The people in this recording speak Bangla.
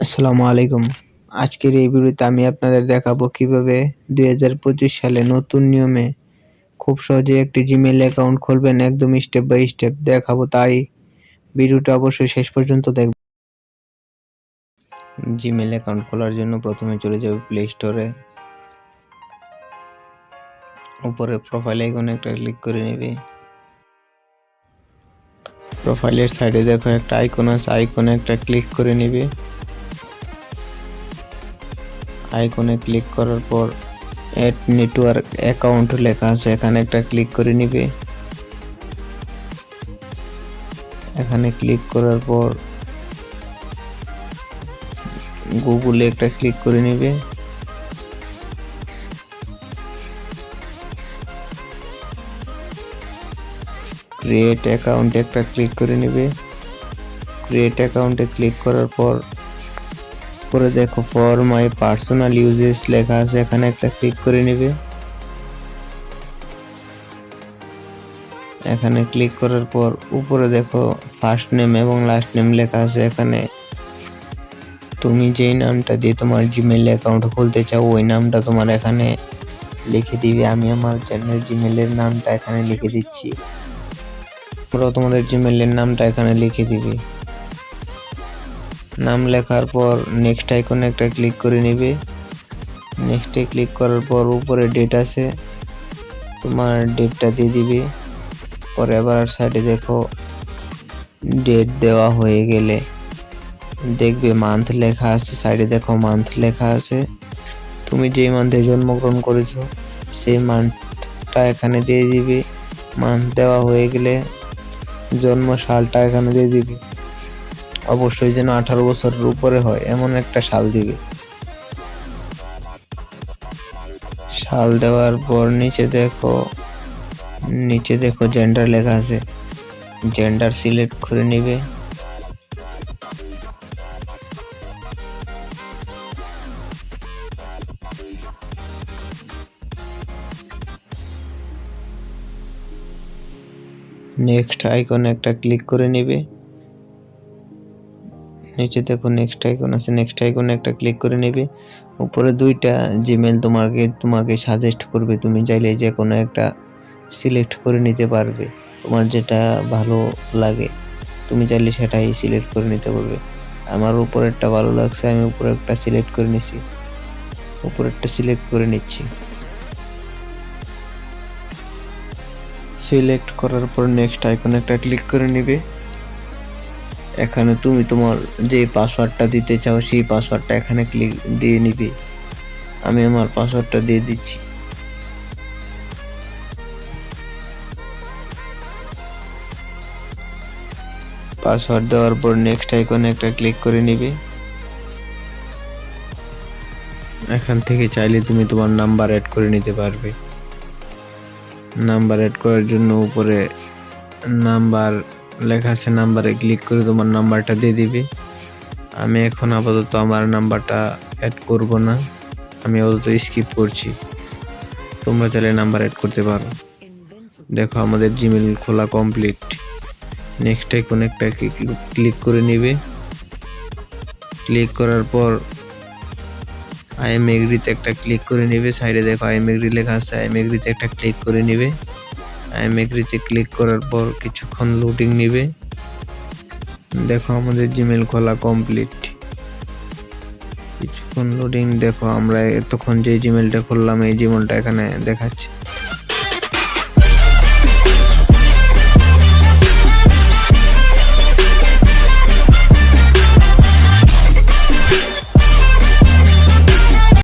আসসালামু আলাইকুম। আজকের এই ভিডিওতে আমি আপনাদের দেখাবো কীভাবে দুই হাজার পঁচিশ সালে নতুন নিয়মে খুব সহজে একটি জিমেল অ্যাকাউন্ট খুলবেন, একদম স্টেপ বাই স্টেপ দেখাবো। তাই ভিডিওটা অবশ্যই শেষ পর্যন্ত দেখবেন। জিমেল অ্যাকাউন্ট খোলার জন্য প্রথমে চলে যাবে প্লে স্টোরে উপরে প্রোফাইল আইকনে একটা ক্লিক করে নেবে। প্রোফাইলের সাইডে দেখো একটা আইকন আছে আইকনে একটা ক্লিক করে নেবে। আইকনে ক্লিক করার পর অ্যাড নেটওয়ার্ক অ্যাকাউন্ট লেখা আছে, এখানে একটা ক্লিক করে নিবে। এখানে ক্লিক করার পর গুগলে একটা ক্লিক করে নিবে। ক্রিয়েট অ্যাকাউন্টে একটা ক্লিক করে নেবে। ক্রিয়েট অ্যাকাউন্টে ক্লিক করার পর পরে দেখো ফর মাই পার্সোনাল ইউজেস লেখা আছে, এখানে একটা ক্লিক করে নেবে। এখানে ক্লিক করার পর উপরে দেখো ফার্স্ট নেম এবং লাস্ট নেম লেখা আছে, এখানে তুমি যেই নামটা দিয়ে তোমার জিমেইল অ্যাকাউন্ট খুলতে চাও, ওই নামটা তোমার এখানে লিখে দিবে। আমি আমার চ্যানেল জিমেইলের নামটা এখানে লিখে দিচ্ছি। তোমাদের জিমেইলের নামটা এখানে লিখে দিবে। নাম লেখার পর নেক্সট আইকনে একটা ক্লিক করে নেবে। নেক্সটে ক্লিক করার পর উপরে ডেট আছে, তোমার ডেটটা দিয়ে দিবে। পরে আবার সাইডে দেখো ডেট দেওয়া হয়ে গেলে দেখবে মান্থ লেখা আছে সাইডে দেখো মান্থ লেখা আছে। তুমি যে মান্থে জন্মগ্রহণ করেছ, সেই মান্থটা এখানে দিয়ে দিবে। মান্থ দেওয়া হয়ে গেলে জন্ম সালটা এখানে দিয়ে দিবে। অবশ্যই যেন আঠারো বছরের উপরে হয়, এমন একটা শাল দিবে। শাল দেওয়ার পর নিচে দেখো নিচে দেখো জেন্ডার লেখা আছে। জেন্ডার সিলেক্ট করে নিবে। নেক্সট আইকনে একটা ক্লিক করে নেবে। নিচে দেখো নেক্সট আইকন আছে। নেক্সট আইকনে একটা ক্লিক করে নেবে। উপরে দুইটা জিমেল তোমাকে তোমাকে সাজেস্ট করবে। তুমি চাইলে যে কোনো একটা সিলেক্ট করে নিতে পারবে। তোমার যেটা ভালো লাগে, তুমি চাইলে সেটাই সিলেক্ট করে নিতে পারবে। আমার উপরেরটা ভালো লাগছে, আমি উপরে একটা সিলেক্ট করে নিচ্ছি উপরেরটা সিলেক্ট করে নিচ্ছি। সিলেক্ট করার পর নেক্সট আইকনে একটা ক্লিক করে নিবে। এখানে তুমি তোমার যে পাসওয়ার্ডটা দিতে চাও, সেই পাসওয়ার্ডটা এখানে ক্লিক দিয়ে নিবে। আমি আমার পাসওয়ার্ডটা দিয়ে দিচ্ছি। পাসওয়ার্ড দেওয়ার পর নেক্সট আইকনে একটা ক্লিক করে নিবে। এখান থেকে চাইলে তুমি তোমার নাম্বার অ্যাড করে নিতে পারবে। নাম্বার অ্যাড করার জন্য উপরে নাম্বার লেখা আছে নাম্বারে ক্লিক করে তোমার নাম্বারটা দিয়ে দিবে। আমি এখন আপাতত আমার নাম্বারটা অ্যাড করব না। আমি আপাতত স্কিপ করছি। তোমরা চাইলে নাম্বার অ্যাড করতে পারো। দেখো, আমাদের জিমেল খোলা কমপ্লিট নেক্সট আইকনে একটা ক্লিক করে নেবে। ক্লিক করার পর আই এম এগ্রিতে একটা ক্লিক করে নেবে। সাইডে দেখো আই এম এগ্রি লেখা আছে। আই এম এগ্রিতে একটা ক্লিক করে নেবে। আই এম এগ্রিতে ক্লিক করার পর কিছুক্ষণ লোডিং নেবে। দেখো আমাদের জিমেল খোলা কমপ্লিট কিছুক্ষণ লোডিং দেখো আমরা এতক্ষণ যে জিমেলটা খুললাম, এই জিমেলটা এখানে দেখাচ্ছে।